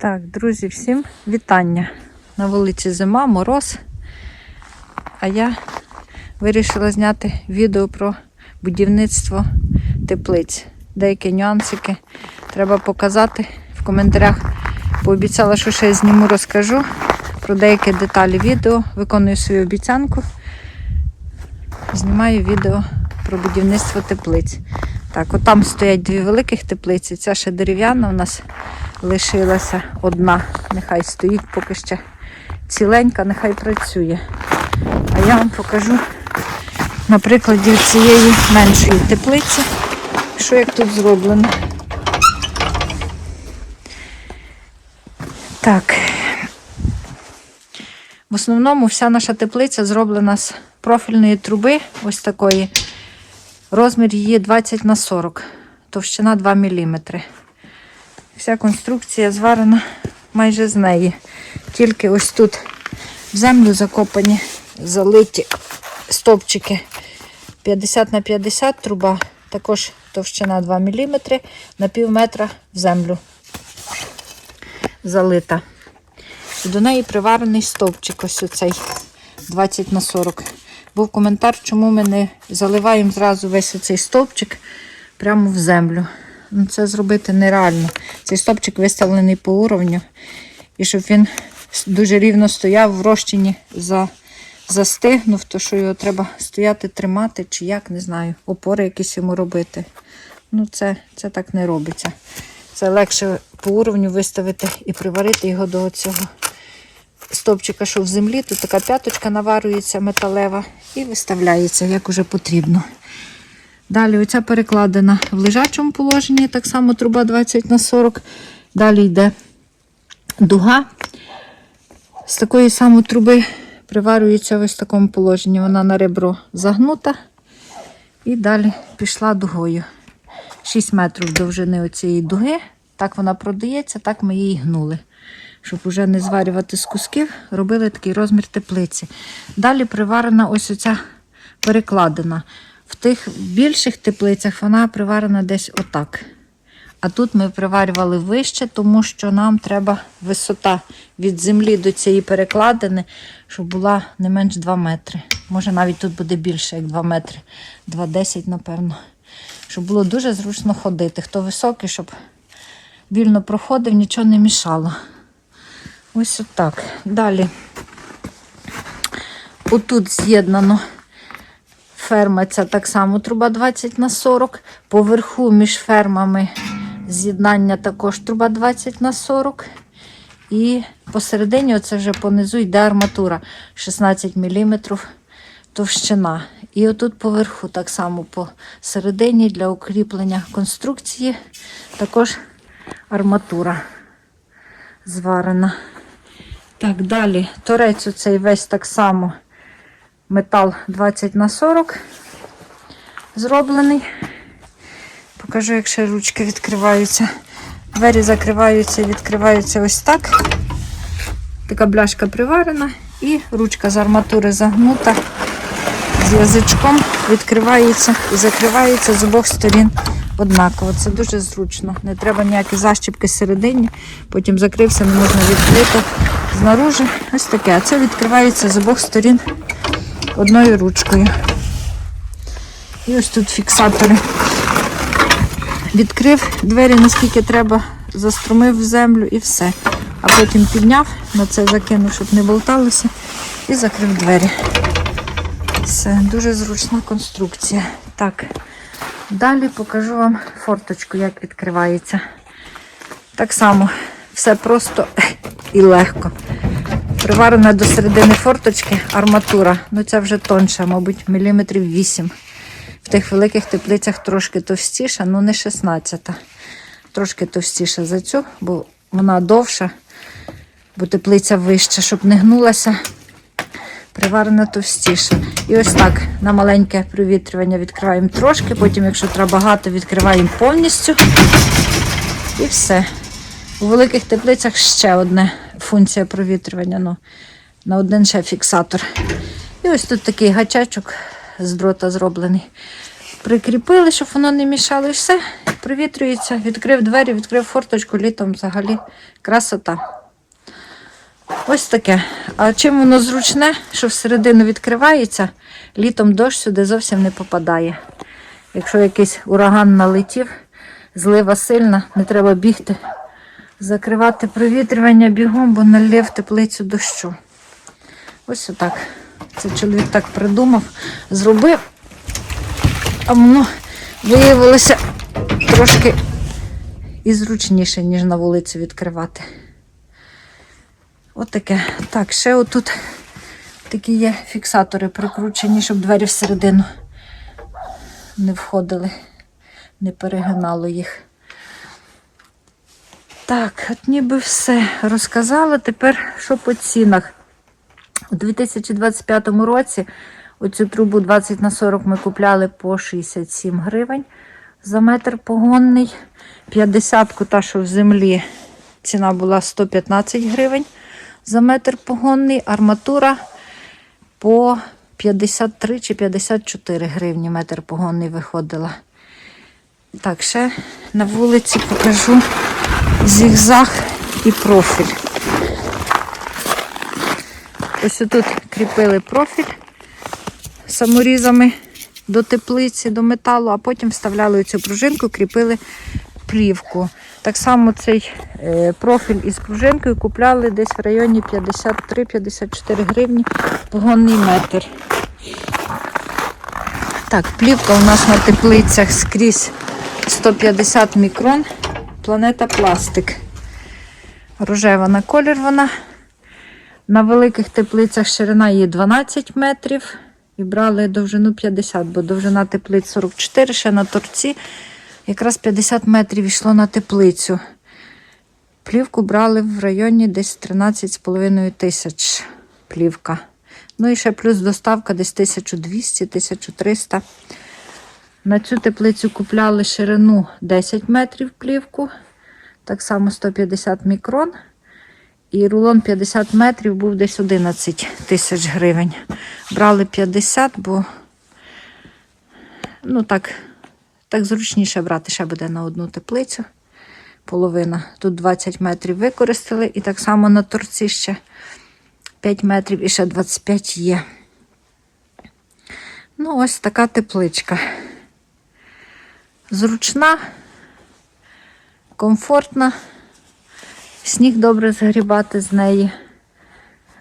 Так, друзі, всім вітання. На вулиці зима, мороз. А я вирішила зняти відео про будівництво теплиць. Деякі нюансики треба показати в коментарях. Пообіцяла, що ще я зніму, розкажу про деякі деталі відео. Виконую свою обіцянку. Знімаю відео про будівництво теплиць. Так, от там стоять дві великих теплиці. Ця ще дерев'яна у нас лишилася одна. Нехай стоїть поки ще ціленька, нехай працює. А я вам покажу на прикладі цієї меншої теплиці, що як тут зроблено. Так. В основному вся наша теплиця зроблена з профільної труби, ось такої. Розмір її 20 на 40, товщина 2 мм. Вся конструкція зварена майже з неї. Тільки ось тут в землю закопані, залиті стовпчики 50 на 50 труба, також товщина 2 мм, на пів метра в землю залита. І до неї приварений стовпчик, ось оцей 20 на 40. Був коментар, чому ми не заливаємо зразу весь цей стовпчик прямо в землю. Ну, Це зробити нереально. Цей стовпчик виставлений по уровню. І щоб він дуже рівно стояв в розчині, за, застигнув, то що його треба стояти, тримати, чи як, не знаю, опори якісь йому робити. Ну, це, це так не робиться. Це легше по уровню виставити і приварити його до цього стовпчика, що в землі. Тут така п'яточка наварюється металева і виставляється, як уже потрібно. Далі оця перекладена в лежачому положенні, так само труба 20 на 40. Далі йде дуга. З такої самої труби приварюється ось в такому положенні. Вона на ребро загнута. І далі пішла дугою. 6 метрів довжини оцієї дуги. Так вона продається, так ми її гнули. Щоб уже не зварювати з кусків, робили такий розмір теплиці. Далі приварена ось оця перекладина. В тих більших теплицях вона приварена десь отак. А тут ми приварювали вище, тому що нам треба висота від землі до цієї перекладини, щоб була не менш 2 метри. Може навіть тут буде більше, як 2 метри. 2,10, напевно. Щоб було дуже зручно ходити. Хто високий, щоб вільно проходив, нічого не мішало. Ось отак. Далі. Отут з'єднано ферма ця так само труба 20 на 40. Поверху між фермами з'єднання також труба 20 на 40. І посередині, оце вже понизу, йде арматура 16 мм товщина. І отут поверху, так само посередині для укріплення конструкції, також арматура зварена. Так, далі торець оцей весь так само метал 20 на 40 зроблений. Покажу, як ще ручки відкриваються. Двері закриваються і відкриваються ось так. Така бляшка приварена і ручка з арматури загнута з язичком відкривається і закривається з обох сторін однаково. Це дуже зручно. Не треба ніякі защіпки середині, потім закрився, не можна відкрити знаружи. Ось таке. А це відкривається з обох сторін одною ручкою. І ось тут фіксатори. Відкрив двері, наскільки треба, заструмив в землю і все. А потім підняв, на це закинув, щоб не болталося, і закрив двері. Все, дуже зручна конструкція. Так, далі покажу вам форточку, як відкривається. Так само, все просто і легко. Приварена до середини форточки арматура. Ну ця вже тонша, мабуть, міліметрів 8. В тих великих теплицях трошки товстіша, ну не 16. Трошки товстіша за цю, бо вона довша, бо теплиця вища, щоб не гнулася. Приварена товстіша. І ось так на маленьке провітрювання відкриваємо трошки, потім, якщо треба багато, відкриваємо повністю. І все. У великих теплицях ще одна функція провітрювання. Ну, на один ще фіксатор. І ось тут такий гачечок з дрота зроблений. Прикріпили, щоб воно не мішало і все. провітрюється, відкрив двері, відкрив форточку, літом взагалі красота. Ось таке. А чим воно зручне, що всередину відкривається, літом дощ сюди зовсім не попадає. Якщо якийсь ураган налетів, злива сильна, не треба бігти, закривати провітрювання бігом, бо налє в теплицю дощу. Ось отак. Це чоловік так придумав, зробив, а воно виявилося трошки і зручніше, ніж на вулиці відкривати. Отаке. Так, ще отут такі є фіксатори прикручені, щоб двері всередину не входили, не перегинало їх. Так, от ніби все розказала. Тепер що по цінах? У 2025 році оцю трубу 20 на 40 ми купляли по 67 гривень за метр погонний. 50-ку, та, що в землі, ціна була 115 гривень за метр погонний. Арматура по 53 чи 54 гривні метр погонний виходила. Так, ще на вулиці покажу зігзаг і профіль. Ось тут кріпили профіль саморізами до теплиці, до металу, а потім вставляли цю пружинку, кріпили плівку. Так само цей е, профіль із пружинкою купляли десь в районі 53-54 гривні погонний метр. Так, плівка у нас на теплицях скрізь 150 мікрон. Планета пластик. Рожева на колір вона. На великих теплицях ширина її 12 метрів. І брали довжину 50, бо довжина теплиць 44, ще на торці. Якраз 50 метрів йшло на теплицю. Плівку брали в районі десь 13,5 тисяч плівка. Ну і ще плюс доставка десь 1200-1300. На цю теплицю купляли ширину 10 метрів плівку, так само 150 мікрон. І рулон 50 метрів був десь 11 тисяч гривень. Брали 50, бо ну так, так зручніше брати ще буде на одну теплицю. Половина. Тут 20 метрів використали, і так само на торці ще 5 метрів і ще 25 є. Ну, ось така тепличка. Зручна, комфортна. Сніг добре згрібати з неї.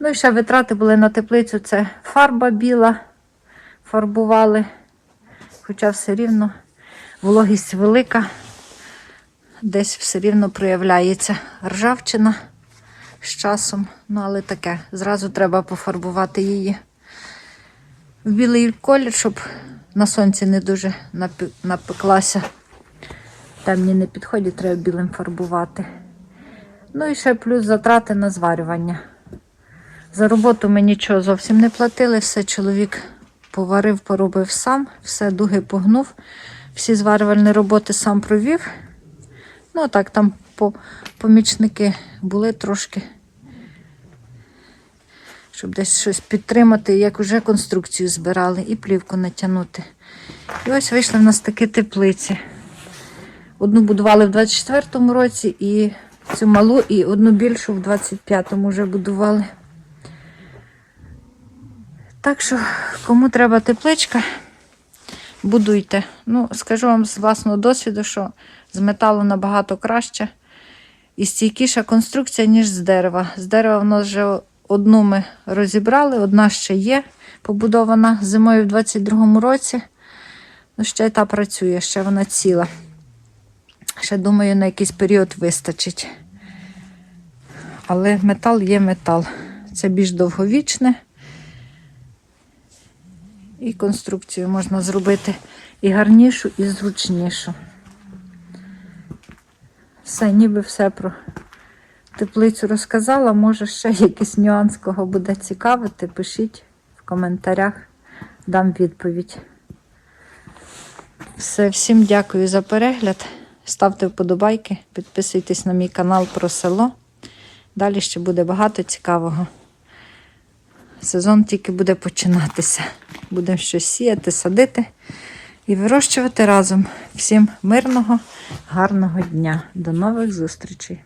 Ну і ще витрати були на теплицю. Це фарба біла, фарбували, хоча все рівно вологість велика, десь все рівно проявляється ржавчина з часом. Ну, але таке, зразу треба пофарбувати її в білий колір, щоб на сонці не дуже напеклася. Темні не підходять, треба білим фарбувати. Ну і ще плюс затрати на зварювання. За роботу ми нічого зовсім не платили, все чоловік поварив, поробив сам, все дуги погнув, всі зварювальні роботи сам провів. Ну, так, там помічники були трошки, щоб десь щось підтримати, як уже конструкцію збирали і плівку натягнути. І ось вийшли в нас такі теплиці. Одну будували в 24-му році і цю малу, і одну більшу в 25-му вже будували. Так що, кому треба тепличка, будуйте. Ну, скажу вам з власного досвіду, що з металу набагато краще і стійкіша конструкція, ніж з дерева. З дерева в нас вже одну ми розібрали, одна ще є побудована зимою в 22-му році. Ну, ще та працює, ще вона ціла. Ще думаю, на якийсь період вистачить. Але метал є метал. Це більш довговічне. І конструкцію можна зробити і гарнішу, і зручнішу. Все, ніби все про теплицю розказала. Може, ще якийсь нюанс, кого буде цікавити, пишіть в коментарях, дам відповідь. Все, всім дякую за перегляд. Ставте вподобайки, підписуйтесь на мій канал про село. Далі ще буде багато цікавого. Сезон тільки буде починатися. Будемо щось сіяти, садити. і вирощувати разом. Всім мирного, гарного дня. До нових зустрічей!